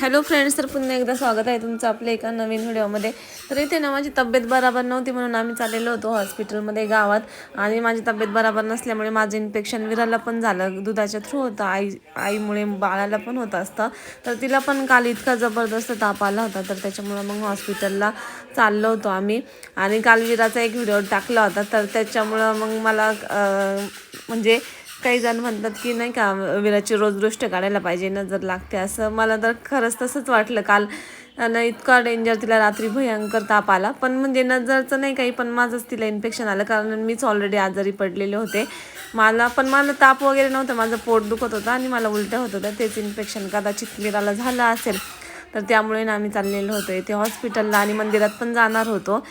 Hello friends तर पुन्हा एकदा स्वागत आहे तुमचं आपल्या एका नवीन व्हिडिओमध्ये. तर इथे ना माझी तब्येत बराबर नव्हती म्हणून आम्ही चाललेलो होतो हॉस्पिटलमध्ये गावात. आणि माझी तब्येत बराबर नसल्यामुळे माझं इन्फेक्शन विराला पण झालं. दुधाच्या थ्रू होतं. आई आईमुळे बाळाला पण होत असतं. तर तिला पण काल इतका जबरदस्त ताप आला होता. तर त्याच्यामुळं मग हॉस्पिटलला चाललो होतो आम्ही. आणि काल विराचा एक व्हिडिओ टाकला होता. तर त्याच्यामुळं मग मला म्हणजे काही जण म्हणतात की नाही का विराची रोज दृष्ट काढायला पाहिजे नजर लागते असं. मला तर खरंच तसंच वाटलं. काल ना इतका डेंजर तिला रात्री भयंकर ताप आला. पण म्हणजे नजरचं नाही काही पण माझंच तिला इन्फेक्शन आलं. कारण मीच ऑलरेडी आजारी पडलेले होते. मला पण मला ताप वगैरे नव्हतं. माझं पोट दुखत होतं आणि मला उलट्या होत होत्या. तेच इन्फेक्शन कदाचित विराला झालं असेल. तर त्यामुळे ना आम्ही चाललेलो होतो. इथे हॉस्पिटलला आणि मंदिरात पण जाणार होतो.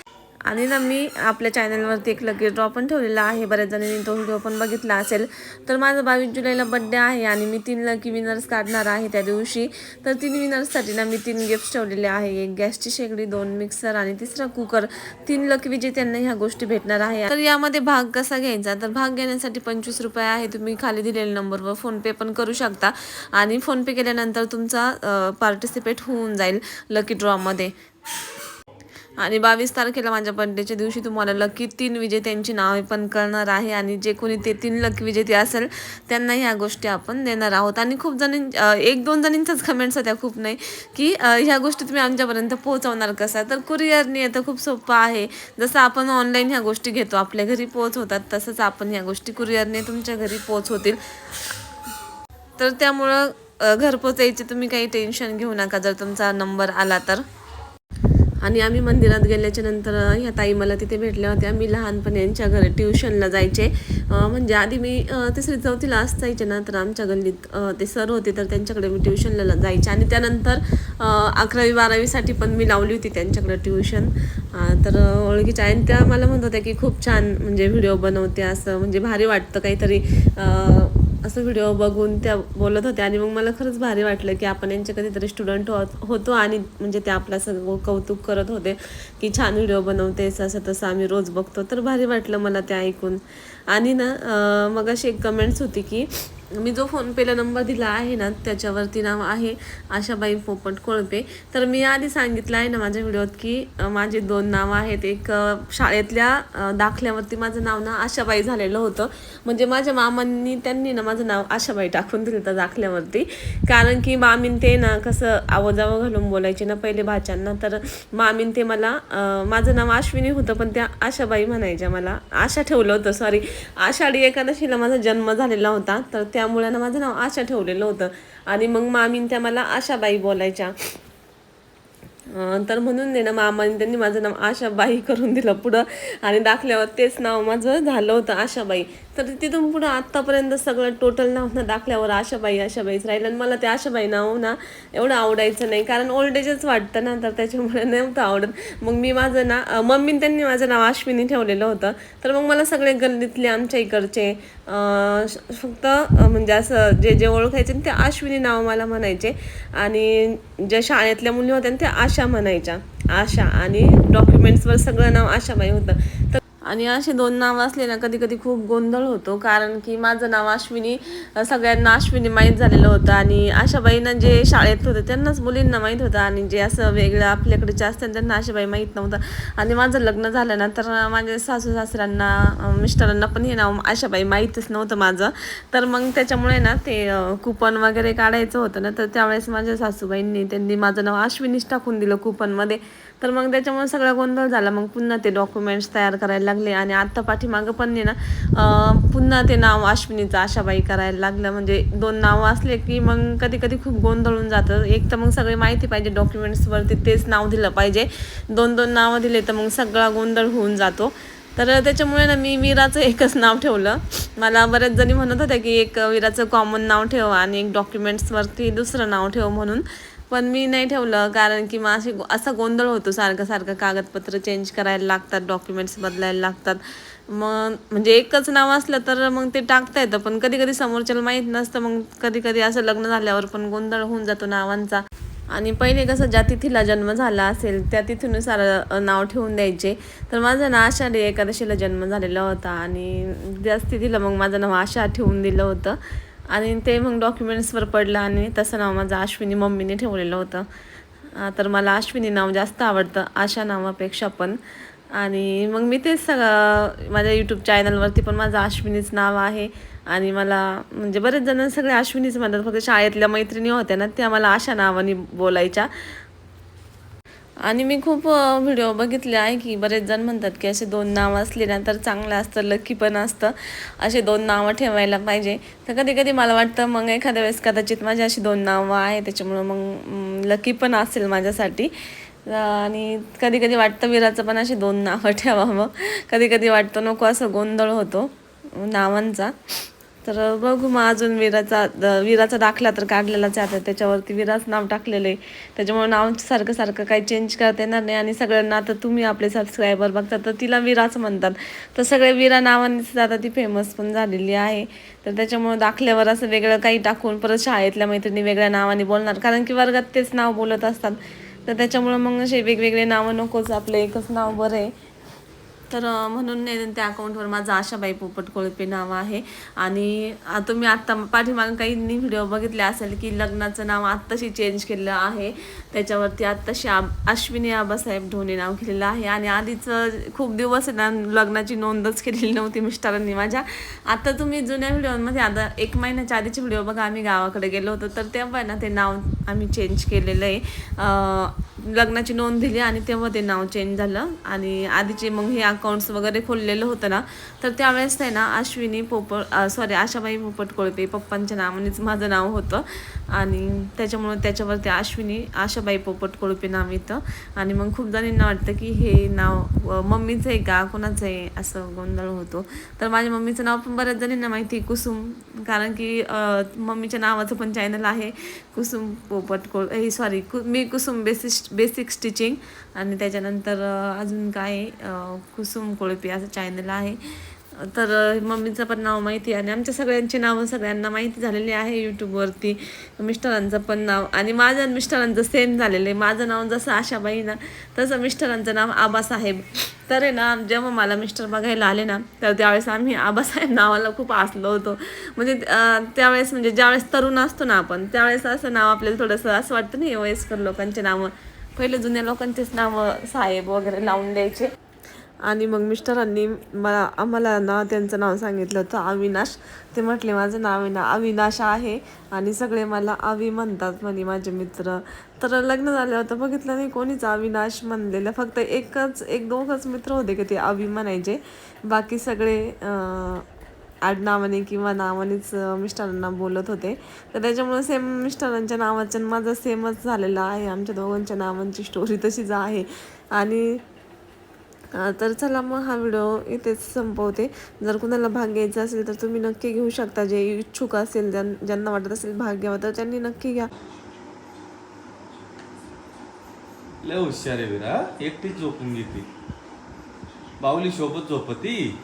आणि ना मी आपल्या चॅनलवरती एक लकी ड्रॉ पण ठेवलेला आहे. बऱ्याच जणांनी तो व्हिडिओ पण बघितला असेल. तर माझा बावीस जुलैला बड्डे आहे आणि मी तीन लकी विनर्स काढणार आहे त्या दिवशी. तर तीन विनर्ससाठी ना मी तीन गिफ्ट्स ठेवलेले आहे. एक गॅसची शेगडी दोन मिक्सर आणि तिसरा कुकर तीन लकी विजेत्यांना ह्या गोष्टी भेटणार आहे. तर यामध्ये भाग कसा घ्यायचा? तर भाग घेण्यासाठी पंचवीस रुपये आहे. तुम्ही खाली दिलेल्या नंबरवर फोनपे पण करू शकता. आणि फोनपे केल्यानंतर तुमचा पार्टिसिपेट होऊन जाईल लकी ड्रॉमध्ये आणि बावीस तारखेला माझ्या बर्थडेच्या दिवशी तुम्हाला लकी तीन विजेत्यांची नावे पण कळणार आहे आणि जे कोणी ते तीन लकी विजेते असेल त्यांना ह्या गोष्टी आपण देणार आहोत. आणि खूप जण एक दोन जणींच्याच कमेंट्स होत्या खूप नाही की ह्या गोष्टी तुम्ही आमच्यापर्यंत पोहोचवणार कसा? तर कुरिअरने येतं खूप सोपं आहे. जसं आपण ऑनलाईन ह्या गोष्टी घेतो आपल्या घरी पोहोच होतात तसंच आपण ह्या गोष्टी कुरिअरने तुमच्या घरी पोहोच होतील तर त्यामुळं अ, घरपोच यायचे तुम्ही काही टेन्शन घेऊ नका जर तुमचा नंबर आला तर. आणि आम्ही मंदिरात गेल्याच्यानंतर ह्या ताई मला तिथे भेटल्या होत्या. मी लहानपणी यांच्या घरी ट्युशनला जायचे. म्हणजे आधी मी तिसरी चौथीला असायचे ना तर आमच्या गल्लीत ते सर होते तर त्यांच्याकडे मी ट्युशनला जायचे. आणि त्यानंतर अकरावी बारावीसाठी पण मी लावली होती त्यांच्याकडे ट्युशन. तर ओळखीच्या आणि त्या मला म्हणत होत्या की खूप छान म्हणजे व्हिडिओ बनवते असं म्हणजे भारी वाटतं काहीतरी. असं व्हिडिओ बघून त्या बोलत होत्या आणि मग मला खरंच भारी वाटलं की आपण यांचे कधीतरी स्टुडंट हो होतो आणि म्हणजे ते आपलं सगळं कौतुक करत होते की छान व्हिडिओ बनवतेस असं तसं आम्ही रोज बघतो. तर भारी वाटलं मला ते ऐकून. आणि ना मग अशी एक कमेंट्स होती की मी जो फोनपेला नंबर दिला आहे ना त्याच्यावरती नाव आहे आशाबाई पोपट कोळपे. तर मी आधी सांगितलं आहे ना माझ्या व्हिडिओत की माझे दोन नावं आहेत. एक शाळेतल्या दाखल्यावरती माझं नाव ना आशाबाई झालेलं होतं. म्हणजे माझ्या मामांनी त्यांनी ना माझं नाव आशाबाई टाकून दिलं होतं दाखल्यावरती. कारण की मामीन ते ना कसं आवाजावं घालून बोलायचे ना पहिले भाच्यांना. तर मामीन ते मला माझं नाव अश्विनी होतं पण त्या आशाबाई म्हणायच्या मला. आशा ठेवलं होतं सॉरी आषाढी एकादशीला माझा जन्म झालेला होता. तर त्या त्यामुळे ना माझं नाव आशा ठेवलेलं होतं. आणि मग मामीन त्या मला आशाबाई बोलायच्या. अं, तर म्हणून ना मामाने त्यांनी माझं नाव आशाबाई करून दिलं पुढं. आणि दाखल्यावर तेच नाव माझं झालं होतं आशाबाई. तर तिथून पुढं आत्तापर्यंत सगळं टोटल नाव ना दाखल्यावर आशाबाई आशाबाईच राहिलं. आणि मला ते आशाबाई नाव ना एवढं आवडायचं नाही. कारण ओल्ड एजच वाटतं ना तर त्याच्यामुळे नव्हतं आवडत. मग मी माझं ना मम्मी मम्मीने त्यांनी माझं नाव अश्विनी ठेवलेलं होतं. तर मग मला सगळे गल्लीतले आमच्या इकडचे फक्त म्हणजे असं जे जे ओळखायचे ते अश्विनी नाव मला म्हणायचे. आणि ज्या शाळेतल्या मुली होत्या ना त्या आशा म्हणायच्या. आशा आणि डॉक्युमेंट्सवर सगळं नाव आशाबाई होतं. तर आणि असे दोन नाव असले ना कधी कधी खूप गोंधळ होतो. कारण की माझं नाव अश्विनी सगळ्यांना अश्विनी माहीत झालेलं होतं. आणि आशाबाईंना जे शाळेत होते त्यांनाच मुलींना माहीत होतं. आणि जे असं वेगळं आपल्याकडे असतं त्यांना आशाबाई माहीत नव्हतं. आणि माझं लग्न झालं ना तर माझ्या सासू सासऱ्यांना मिस्टरांना पण हे नाव आशाबाई माहीतच नव्हतं माझं. तर मग त्याच्यामुळे ना ते कुपन वगैरे काढायचं होतं ना तर त्यावेळेस माझ्या सासूबाईंनी त्यांनी माझं नाव अश्विनीच टाकून दिलं कुपनमध्ये तर मग त्याच्यामुळे सगळा गोंधळ झाला. मग पुन्हा ते डॉक्युमेंट्स तयार करायला लागले आणि आत्ता पाठीमागं पण नाही ना पुन्हा ते नाव अश्विनीचं आशाबाई करायला लागलं. म्हणजे दोन नावं असले की मग कधी कधी खूप गोंधळून जातं. एक तर मग सगळी माहिती पाहिजे डॉक्युमेंट्सवरती तेच नाव दिलं पाहिजे. दोन दोन नावं दिले तर मग सगळा गोंधळ होऊन जातो. तर त्याच्यामुळे ना मी वीराचं एकच नाव ठेवलं. मला बऱ्याच जणी म्हणत होत्या की एक वीराचं कॉमन नाव ठेव आणि एक डॉक्युमेंट्सवरती दुसरं नाव ठेव म्हणून. पण मी नाही ठेवलं कारण की मग अशी असा गोंधळ होतो सारखं सारखं कागदपत्र चेंज करायला लागतात डॉक्युमेंट्स बदलायला लागतात. मग म्हणजे एकच नाव असलं तर मग ते टाकता येतं पण कधी कधी समोरच्याला माहीत नसतं मग कधी कधी असं लग्न झाल्यावर पण गोंधळ होऊन जातो नावांचा. आणि पहिले कसं ज्या तिथीला जन्म झाला असेल त्या तिथीनुसार नाव ठेवून द्यायचे. तर माझं ना आषाढी एकादशीला जन्म झालेला होता आणि त्याच तिथीला मग माझं नाव आशा ठेवून दिलं होतं. आणि ते मग डॉक्युमेंट्सवर पडलं आणि तसं नाव माझं अश्विनी मम्मीने ठेवलेलं होतं. तर मला अश्विनी नाव जास्त आवडतं आशा नावापेक्षा पण. आणि मग मी तेच सगळं माझ्या यूट्यूब चॅनलवरती पण माझं अश्विनीच नाव आहे. आणि मला म्हणजे बरेच जण सगळे अश्विनीच म्हणतात फक्त शाळेतल्या मैत्रिणी होत्या ना त्या मला आशा नावाने बोलायच्या. आणि मी खूप व्हिडिओ बघितले. आहे की बरेच जण म्हणतात की असे दोन नावं असले ना तर चांगलं असतं लकी पण असतं. असे दोन नावं ठेवायला पाहिजे. तर कधी कधी मला वाटतं मग एखाद्या वेळेस कदाचित माझी अशी दोन नावं आहे त्याच्यामुळं मग लकी पण असेल माझ्यासाठी. आणि कधी कधी वाटतं विराचं पण अशी दोन नावं ठेवावं. कधी कधी वाटतं नको असं गोंधळ होतो नावांचा. तर बघू मग अजून विराचा विराचा दाखला तर काढलेलाच आहे. आता त्याच्यावरती विराच नाव टाकलेलं आहे. त्याच्यामुळे नाव सारखं सारखं काही चेंज करता येणार नाही. आणि सगळ्यांना आता तुम्ही आपले सबस्क्रायबर बघता तर तिला विराच म्हणतात. तर सगळे विरा नावानेच आता ती फेमस पण झालेली आहे. तर त्याच्यामुळे दाखल्यावर असं वेगळं काही टाकून परत शाळेतल्या मैत्रिणी वेगळ्या नावाने बोलणार. कारण की वर्गात तेच नाव बोलत असतात. तर त्याच्यामुळं मग असे वेगवेगळे नावं नकोच. आपलं एकच नाव बरं आहे. तर म्हणून नाही त्या अकाउंटवर माझं आशाबाई पोपट कोळपे नाव आहे. आणि तुम्ही आत्ता पाठीमागं काही व्हिडिओ बघितले असेल की लग्नाचं नाव आत्ताशी चेंज केलेलं आहे. त्याच्यावरती आत्ताशी आब अश्विनी आबासाहेब ढोणे नाव केलेलं आहे. आणि आधीचं खूप दिवस आहे ना लग्नाची नोंदच केलेली नव्हती मिस्टरांनी माझ्या. आता तुम्ही जुन्या व्हिडिओमध्ये आता एक महिन्याच्या आधीचे व्हिडिओ बघा आम्ही गावाकडे गेलो होतो. तर तेव्हा आहे ना ते नाव आम्ही चेंज केलेलं आहे. लग्नाची नोंद दिली आणि तेव्हा ते नाव चेंज झालं. आणि आधीचे मग हे अकाउंट्स वगैरे खोललेलं होतं ना तर त्यावेळेस आहे ना अश्विनी पोपट सॉरी आशाबाई पोपट कोळपे पप्पांच्या नावानेच म्हणजे माझं नाव होतं. आणि त्याच्यामुळं त्याच्यावरती अश्विनी आशाबाई पोपट कोळपे नाव येतं. आणि मग खूप जणींना वाटतं की हे नाव मम्मीचं आहे का कोणाचं आहे असं गोंधळ होतो. तर माझ्या मम्मीचं नाव पण बऱ्याच जणींना माहिती आहे कुसुम कारण की मम्मीच्या नावाचं पण चॅनल आहे कुसुम पोपट कोळ हे सॉरी कु मी कुसुम बेसिक बेसिक स्टिचिंग आणि त्याच्यानंतर अजून काय कुसुम कोळपी असं चॅनल आहे. तर मम्मीचं पण नाव माहिती आहे आणि आमच्या सगळ्यांची नावं सगळ्यांना माहिती झालेली आहे यूट्यूबवरती मिस्टरांचं पण नाव आणि माझं आणि मिस्टरांचं सेम झालेलं आहे. माझं नाव जसं आशाबाई ना तसं मिस्टरांचं नाव आबासाहेब. तर आहे ना जेव्हा मला मिस्टर बघायला आले ना तर त्यावेळेस आम्ही आबासाहेब नावाला खूप आसलो होतो. म्हणजे त्यावेळेस म्हणजे ज्यावेळेस तरुण असतो ना आपण त्यावेळेस असं नाव आपल्याला थोडंसं असं वाटतं नाही वयस्कर लोकांचे नावं. पहिले जुन्या लोकांचेच नावं साहेब वगैरे लावून द्यायचे. आणि मग मिस्टरांनी मला आम्हाला ना त्यांचं नाव सांगितलं होतं अविनाश. ते म्हटले माझं नाव आहे ना अविनाश आहे आणि सगळे मला अवि म्हणतात म्हणे माझे मित्र. तर लग्न झालं होतं बघितलं नाही कोणीच अविनाश म्हणलेलं. फक्त एकच एक दोघंच मित्र होते की ते अवि म्हणायचे. बाकी सगळे आडनावाने किंवा नावानेच मिस्टरांना बोलत होते. तर त्याच्यामुळे सेम मिस्टरांच्या नावाचं आणि माझं सेमच झालेलं आहे. आमच्या दोघांच्या नावांची स्टोरी तशीच आहे. आणि तर चला मग हा व्हिडिओ इथेच संपवते. जर कुणाला भाग घ्यायचा असेल तर तुम्ही नक्की घेऊ शकता. जे इच्छुक असेल ज्यां- ज्यांना वाटत असेल भाग घ्यावा तर त्यांनी नक्की घ्या. लय हुशार आहे विरा. एकटीच झोपून घेते. बाहुली सोबत झोपती?